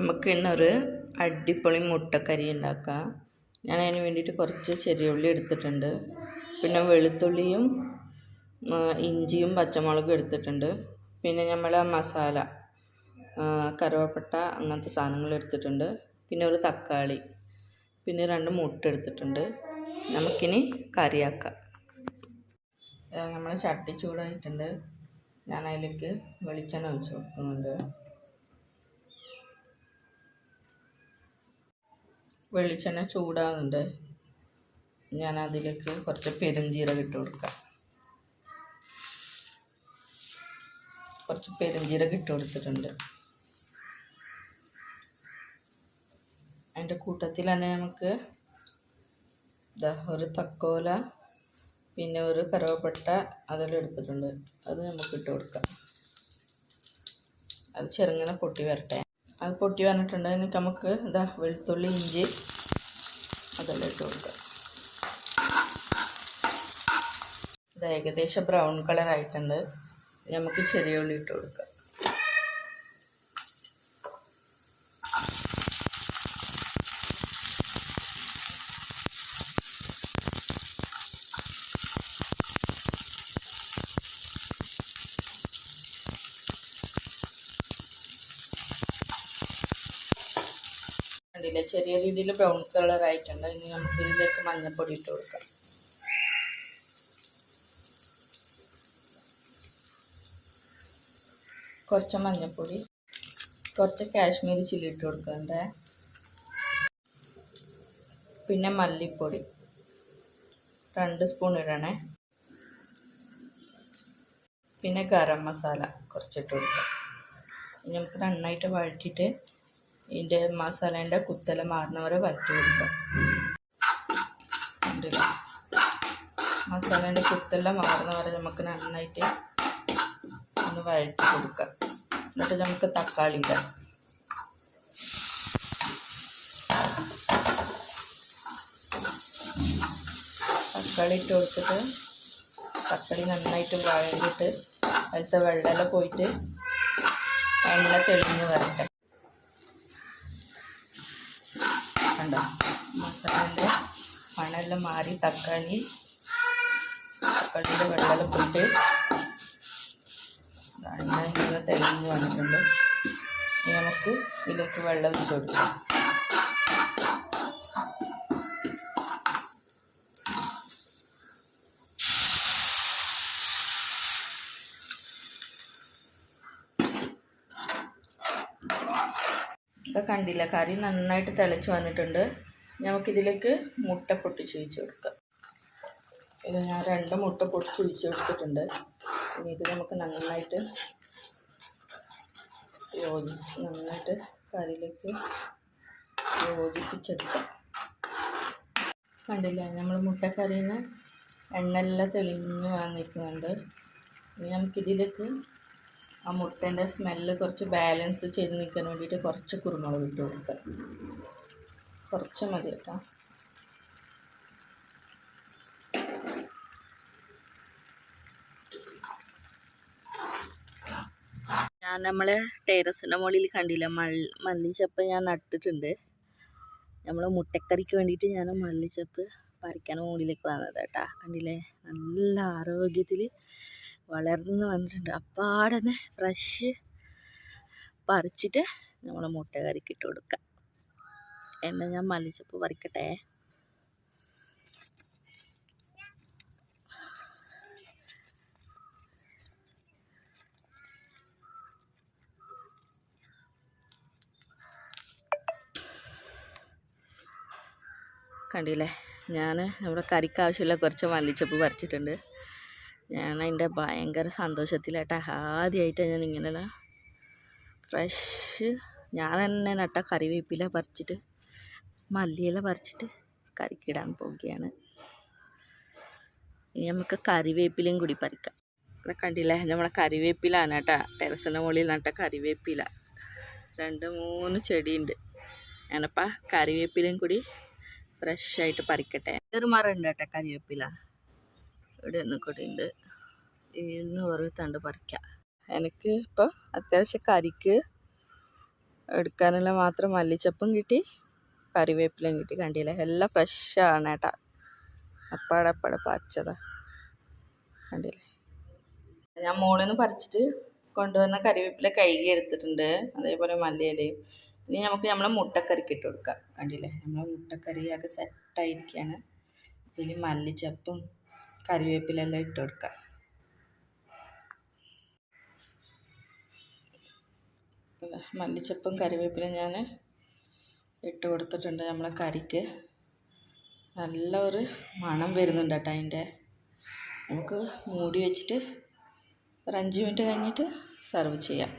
നമുക്ക് ഇന്നൊരു അടിപൊളി മുട്ടക്കറി ഉണ്ടാക്കാം. ഞാൻ അതിന് വേണ്ടിയിട്ട് കുറച്ച് ചെറിയ ഉള്ളി എടുത്തിട്ടുണ്ട്. പിന്നെ വെളുത്തുള്ളിയും ഇഞ്ചിയും പച്ചമുളകും എടുത്തിട്ടുണ്ട്. പിന്നെ നമ്മൾ മസാല കറുവപ്പട്ട അങ്ങനത്തെ സാധനങ്ങൾ എടുത്തിട്ടുണ്ട്. പിന്നെ ഒരു തക്കാളി പിന്നെ രണ്ട് മുട്ട എടുത്തിട്ടുണ്ട്. നമുക്കിനി കറിയാക്കാം. നമ്മൾ ചട്ടി ചൂടായിട്ടുണ്ട്. ഞാൻ അതിലേക്ക് വെളിച്ചെണ്ണ ഒഴിച്ച് കൊടുക്കുന്നുണ്ട്. വെളിച്ചെണ്ണ ചൂടാകുന്നുണ്ട്. ഞാൻ അതിലേക്ക് കുറച്ച് പെരുംജീരകം ഇട്ട് കൊടുക്കാം. കുറച്ച് പെരുംജീരകം ഇട്ട് കൊടുത്തിട്ടുണ്ട്. അതിന്റെ കൂട്ടത്തിൽ തന്നെ നമുക്ക് ഒരു തക്കോല പിന്നെ ഒരു കറുവപ്പട്ട അതെല്ലാം എടുത്തിട്ടുണ്ട്. അത് നമുക്ക് ഇട്ട് കൊടുക്കാം. അത് ചെറുങ്ങനെ പൊട്ടി വരട്ടെ. അത് പൊട്ടി വന്നിട്ടുണ്ട്. എനിക്ക് നമുക്ക് ഇതാ വെളുത്തുള്ളി ഇഞ്ചി അതെല്ലാം ഇട്ട് കൊടുക്കാം. ഇത് ഏകദേശം ബ്രൗൺ കളർ ആയിട്ടുണ്ട് നമുക്ക് ചെറിയ ഉള്ളി ഇട്ട് കൊടുക്കാം. കണ്ടില്ലേ ചെറിയ രീതിയിൽ ബ്രൗൺ കളർ ആയിട്ടുണ്ട്. ഇനി നമുക്ക് ഇതിലേക്ക് മഞ്ഞപ്പൊടി ഇട്ട് കൊടുക്കാം. കുറച്ച് മഞ്ഞപ്പൊടി കുറച്ച് കാശ്മീരി ചില്ലി ഇട്ട് കൊടുക്കണ്ടേ പിന്നെ മല്ലിപ്പൊടി രണ്ട് സ്പൂൺ ഇടണേ. പിന്നെ ഗരം മസാല കുറച്ചിട്ട് കൊടുക്കാം. ഇനി നമുക്ക് നന്നായിട്ട് വഴറ്റിയിട്ട് ഇതിന്റെ മസാലേന്റെ കുത്തല മാറുന്ന വരെ വരട്ടി കൊടുക്കാം. മസാലേന്റെ കുത്തെല്ലാം മാറുന്ന വരെ നമുക്ക് നന്നായിട്ട് ഒന്ന് വഴറ്റി കൊടുക്കാം. എന്നിട്ട് നമുക്ക് തക്കാളി ഇടാം. തക്കാളി ഇട്ട് കൊടുത്തിട്ട് തക്കാളി നന്നായിട്ട് വഴങ്ങിയിട്ട് അതിലത്തെ വെള്ളമെല്ലാം പോയിട്ട് എണ്ണ തെളിഞ്ഞ് വരട്ടെ കണ്ടോ മസാലേന്റെ മണമെല്ലാം മാറി തക്കാളി തക്കാളിയുടെ വെള്ളം പോയിട്ട് എണ്ണ ഇങ്ങനെ തെളിഞ്ഞ് വന്നിട്ടുണ്ട്. ഇനി നമുക്ക് ഇതിലേക്ക് വെള്ളം വെച്ച് കൊടുക്കാം. ഇതൊക്കെ കണ്ടില്ല? കറി നന്നായിട്ട് തിളച്ച് വന്നിട്ടുണ്ട്. നമുക്കിതിലേക്ക് മുട്ട പൊട്ടിച്ച് ഒഴിച്ച് കൊടുക്കാം. ഇത് ഞാൻ രണ്ട് മുട്ട പൊട്ടിച്ച് ഒഴിച്ച് കൊടുത്തിട്ടുണ്ട്. ഇനി ഇത് നമുക്ക് നന്നായിട്ട് യോജി നന്നായിട്ട് കറിയിലേക്ക് യോജിപ്പിച്ചെടുക്കാം. കണ്ടില്ല? നമ്മൾ മുട്ടക്കറിയിൽ നിന്ന് എണ്ണയെല്ലാം തെളിഞ്ഞ് വന്നിരിക്കുന്നുണ്ട്. ഇനി നമുക്കിതിലേക്ക് ആ മുട്ടേന്റെ സ്മെല്ല് കുറച്ച് ബാലൻസ് ചെയ്ത് നിൽക്കാൻ വേണ്ടിയിട്ട് കുറച്ച് കുരുമുളക് ഇട്ട് കൊടുക്കുക കുറച്ച് മതി കേട്ടോ. ഞാൻ നമ്മളെ ടെറസിന്റെ മുകളിൽ കണ്ടില്ല? മള്ളി മല്ലിച്ചപ്പ് ഞാൻ നട്ടിട്ടുണ്ട്. നമ്മൾ മുട്ടക്കറിക്ക് വേണ്ടിയിട്ട് ഞാൻ മല്ലിച്ചപ്പ് പറിക്കാൻ മുകളിലേക്ക് വന്നത് കേട്ടോ. കണ്ടില്ലേ? നല്ല ആരോഗ്യത്തിൽ വളർന്ന് വന്നിട്ടുണ്ട്. അപ്പാടനെ ഫ്രഷ് പറിച്ചിട്ട് നമ്മൾ മുട്ട കറിക്ക് ഇട്ട് കൊടുക്കാം. എന്നാൽ ഞാൻ മല്ലിച്ചപ്പ് പറിക്കട്ടെ കണ്ടില്ലേ? ഞാൻ നമ്മുടെ കറിക്ക് ആവശ്യമുള്ള കുറച്ച് മല്ലിച്ചപ്പ് പറിച്ചിട്ടുണ്ട് ഞാൻ അതിന്റെ ഭയങ്കര സന്തോഷത്തിലാട്ടാ. ആദ്യമായിട്ടാണ് ഞാൻ ഇങ്ങനെയുള്ള ഫ്രഷ് ഞാൻ തന്നെ നട്ട കറിവേപ്പില പറിച്ചിട്ട് മല്ലിയില പറിച്ചിട്ട് കറിക്കിടാൻ പോവുകയാണ്. ഇനി നമുക്ക് കറിവേപ്പിലയും കൂടി പറിക്കാം. അത് കണ്ടില്ലേ? നമ്മളെ കറിവേപ്പിലാണ് കേട്ടാ. ടെറസിന്റെ മുകളിൽ നട്ട കറിവേപ്പില രണ്ട് മൂന്ന് ചെടിയുണ്ട്. ഞാനപ്പോൾ കറിവേപ്പിലയും കൂടി ഫ്രഷ് ആയിട്ട് പറിക്കട്ടെ. ഒരു മരം ഉണ്ട് കേട്ടോ കറിവേപ്പില ഇവിടെ ഒന്ന് കൂടി ഉണ്ട്. ഇന്ന് ഓരോ തണ്ട് പറിക്കാം. എനിക്ക് ഇപ്പോൾ അത്യാവശ്യം കറിക്ക് എടുക്കാനുള്ള മാത്രം മല്ലിച്ചപ്പും കിട്ടി. കറിവേപ്പിലയും കിട്ടി. കണ്ടില്ലേ? എല്ലാം ഫ്രഷാണ് കേട്ടാ അപ്പാടപ്പാടെ പറിച്ചതാ. കണ്ടില്ലേ? ഞാൻ മോളിൽ നിന്ന് പറിച്ചിട്ട് കൊണ്ടുവന്ന കറിവേപ്പില കഴുകി എടുത്തിട്ടുണ്ട്. അതേപോലെ മല്ലിയിലയും. ഇനി നമുക്ക് നമ്മളെ മുട്ടക്കറിക്ക് ഇട്ട് കൊടുക്കാം. കണ്ടില്ലേ? നമ്മളെ മുട്ടക്കറിയൊക്കെ സെറ്റായിരിക്കുകയാണ് ഇതിൽ മല്ലിച്ചപ്പും കറിവേപ്പിലെല്ലാം ഇട്ട് കൊടുക്കാം. മല്ലിച്ചപ്പും കറിവേപ്പിലും ഞാൻ ഇട്ട് കൊടുത്തിട്ടുണ്ട് നമ്മളെ കറിക്ക് നല്ല ഒരു മണം വരുന്നുണ്ട് കേട്ടോ അതിന്റെ. നമുക്ക് മൂടി വെച്ചിട്ട് ഒരു അഞ്ച് മിനിറ്റ് കഴിഞ്ഞിട്ട് സെർവ് ചെയ്യാം.